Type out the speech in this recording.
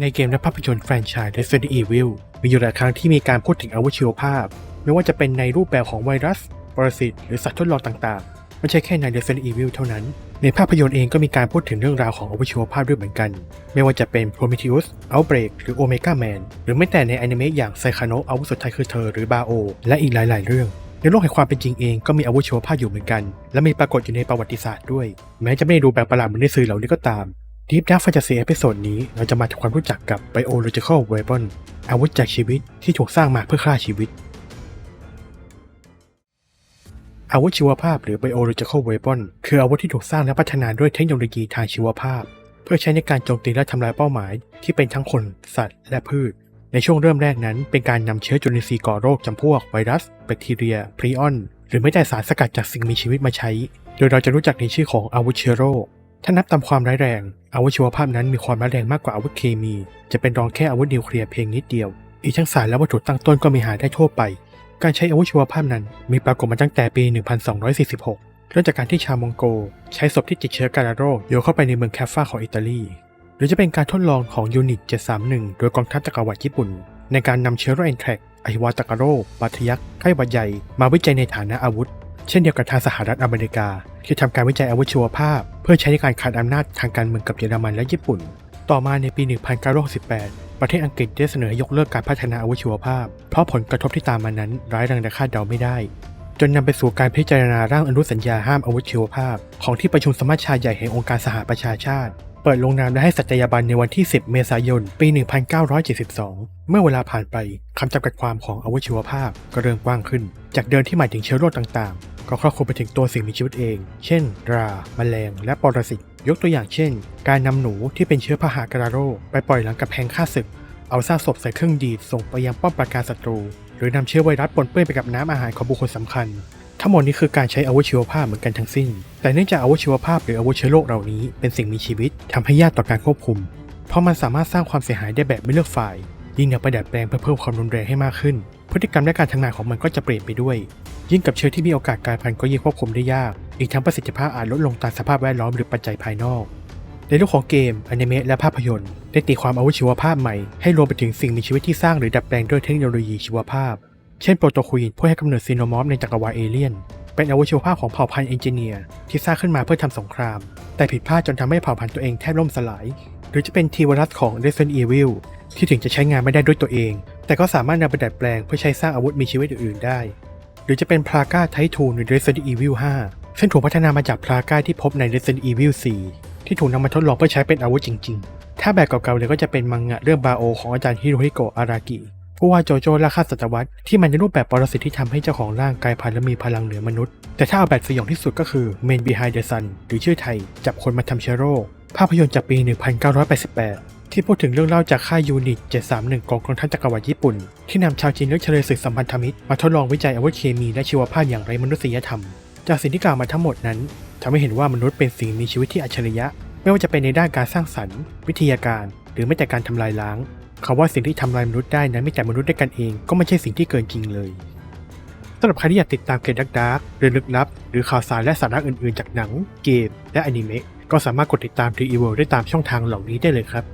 ในเกมและภาพยนตร์แฟรนไชส์ Resident Evil มีอยู่หลายครั้งที่มีการพูดถึงอาวุธชีวภาพ ไม่ว่าจะเป็นในรูปแบบของไวรัส ปรสิต หรือสัตว์ทดลองต่างๆ ไม่ใช่แค่ใน Resident Evil เท่านั้น ในภาพยนตร์เองก็มีการพูดถึงเรื่องราวของอาวุธชีวภาพด้วยเหมือนกัน ไม่ว่าจะเป็น Prometheus Outbreak หรือ Omega Man หรือแม้แต่ในอนิเมะอย่างไซคานอาวุธสุดท้ายคือเธอหรือบาโอและอีกหลาย ๆ เรื่องในโลกแห่งความเป็นจริงเองก็มีอาวุธชีวภาพอยู่เหมือนกัน และมีปรากฏอยู่ในประวัติศาสตร์ด้วย แม้จะไม่ได้ดูแปลกประหลาดเหมือนในสื่อเหล่านี้ก็ตาม Deep Dark Fantasy เอพิโซดนี้เราจะมาทำความรู้จักกับ Biological Weapon อาวุธจากชีวิตที่ถูกสร้างมาเพื่อฆ่าชีวิต อาวุธชีวภาพหรือ Biological Weapon คืออาวุธที่ถูกสร้างและพัฒนาด้วยเทคโนโลยีทางชีวภาพ เพื่อใช้ในการโจมตีและทำลายเป้าหมาย ที่เป็นทั้งคน สัตว์ และพืช ในช่วงเริ่มแรกนั้น เป็นการนำเชื้อจุลินทรีย์ก่อโรคจำพวกไวรัส แบคทีเรียพรีออนหรือไม่แต่สารสกัดจากสิ่งมีชีวิตมาใช้ โดยเราจะรู้จักในชื่อของอาวุธเชื้อโรค ถ้านับตามความร้ายแรง อาวุธชีวภาพนั้นมีความร้ายแรงมากกว่าอาวุธเคมี จะเป็นรองแค่อาวุธนิวเคลียร์เพียงนิดเดียว อีกทั้งสารและวัตถุตั้งต้นก็มีหาได้ทั่วไป การใช้อาวุธชีวภาพนั้นมีปรากฏมาตั้งแต่ปี 1246 เริ่มจากการที่ชาวมองโก ใช้ศพที่ติดเชื้อการโรคโยนเข้าไปในเมืองแคฟฟาของอิตาลี หรือจะเป็นการทดลองของยูนิต 731 โดยกองทัพจักรวรรดิญี่ปุ่น ในการนำเชื้อโรคแอนแทรกอหิวาตกโรคบาดทะยักไข้หวัดใหญ่มาวิจัยในฐานะอาวุธ เช่นเดียวกับทางสหรัฐอเมริกา ที่ทำการวิจัยอาวุธชีวภาพ เพื่อใช้ในการขาดอำนาจทางการเมืองกับเยอรมันและญี่ปุ่น ต่อมาในปี 1968 ประเทศอังกฤษได้เสนอให้ยกเลิกการพัฒนาอาวุธชีวภาพ เพราะผลกระทบที่ตามมานั้นร้ายแรงและคาดเดาไม่ได้ จนนำไปสู่การพิจารณาร่างอนุสัญญาห้ามอาวุธชีวภาพ ของที่ประชุมสมัชชาใหญ่แห่งองค์การสหประชาชาติเปิดลงนามและให้สัตยาบันในวันที่ 10 เมษายน ปี 1972 เมื่อเวลาผ่านไป คำจำกัดความของอาวุธชีวภาพก็เริ่มกว้างขึ้น จากเดิมที่หมายถึงเชื้อโรคต่าง ก็ครอบคลุมไปถึงตัวสิ่งมีชีวิตเอง เช่น ราแมลง และปรสิต ยกตัวอย่างเช่น การนำหนูที่เป็นเชื้อพาหะกระโรคไปปล่อยหลังกำแพงฆ่าศึก เอาซากศพใส่เครื่องดีดส่งไปยังป้อมปราการศัตรู หรือนำเชื้อไวรัสปนเปื้อนไปกับน้ำอาหารของบุคคลสำคัญ ทั้งหมดนี้คือการใช้อาวุธชีวภาพเหมือนกันทั้งสิ้น แต่เนื่องจากอาวุธชีวภาพหรืออาวุธเชื้อโรคเหล่านี้เป็นสิ่งมีชีวิตทำให้ยากต่อการควบคุม เพราะมันสามารถสร้างความเสียหายได้แบบไม่เลือกฝ่ายยิ่งนำไปดัดแปลงเพื่อเพิ่มความรุนแรงให้มากขึ้น พฤติกรรมและการทำงานของมันก็จะเปลี่ยนไปด้วย ยิ่งกับเชื้อที่มีโอกาสกลายพันธุ์ก็ยิ่งควบคุมได้ยาก อีกทั้งประสิทธิภาพอาจลดลงตามสภาพแวดล้อมหรือปัจจัยภายนอก ในโลกของเกม อนิเมะและภาพยนตร์ ได้ตีความอาวุธชีวภาพใหม่ ให้รวมไปถึงสิ่งมีชีวิตที่สร้างหรือดัดแปลงด้วยเทคโนโลยีชีวภาพ เช่นโปรโตควีนผู้ให้กำเนิดซีโนมอฟในจักรวาลเอเลียน เป็นอาวุธชีวภาพของเผ่าพันธุ์เอนจิเนียร์ที่สร้างขึ้นมาเพื่อทำสงคราม แต่ผิดพลาดจนทำให้เผ่าพันธุ์ตัวเองแทบล่มสลาย หรือจะเป็นทีวรัสของ Resident Evil ที่ถึงจะใช้งานไม่ได้ด้วยตัวเอง แต่ก็สามารถนำไปดัดแปลงเพื่อใช้สร้างอาวุธมีชีวิตอื่นๆได้ รือจะเป็นพลาก้าไททูนใน Resident Evil 5 ซึ่งถูกพัฒนามาจากพลาก้าที่พบใน Resident Evil 4 ที่ถูกนำมาทดลองเพื่อใช้เป็นอาวุธจริง ๆ ถ้าแบบเก่าๆเลยก็จะเป็นมังงะเรื่องบาโอของอาจารย์ฮิโรฮิโกะอารากิผู้ว่าโจโจ้และข้าศตวรรษที่มันในรูปแบบปรสิตที่ทำให้เจ้าของร่างกายพันและมีพลังเหนือมนุษย์ แต่ถ้าเอาแบบสยองที่สุดก็คือ Men Behind the Sun หรือชื่อไทย จับคนมาทำเชื้อโรคภาพยนตร์จากปี 1988 ที่พูดถึงเรื่องเล่าจากค่ายยูนิต 731กองกองทัพจักรวรรดิญี่ปุ่น ที่นำชาวจีนเลือกเฉลยศึกสัมพันธมิตรมาทดลองวิจัยอาวุธเคมีและชีวภาพอย่างไรมนุษยธรรม จากสิ่งที่กล่าวมาทั้งหมดนั้นทำให้เห็นว่ามนุษย์เป็นสิ่งมีชีวิตที่อัจฉริยะ ไม่ว่าจะเป็นในด้านการสร้างสรรค์ วิทยาการ หรือไม่แต่การทำลายล้างคำว่าสิ่งที่ทำลายมนุษย์ได้นั้นไม่แต่มนุษย์ด้วยกันเองก็ไม่ใช่สิ่งที่เกินจริงเลยสำหรับใครที่อยากติดตามเกมดักดาร์กเรื่องลึกลับ หรือข่าวสารและสาระอื่นๆ จากหนัง เกม และอนิเมะก็สามารถกดติดตาม t ีอีเวได้ตามช่องทางเหล่านี้ได้เลยครับ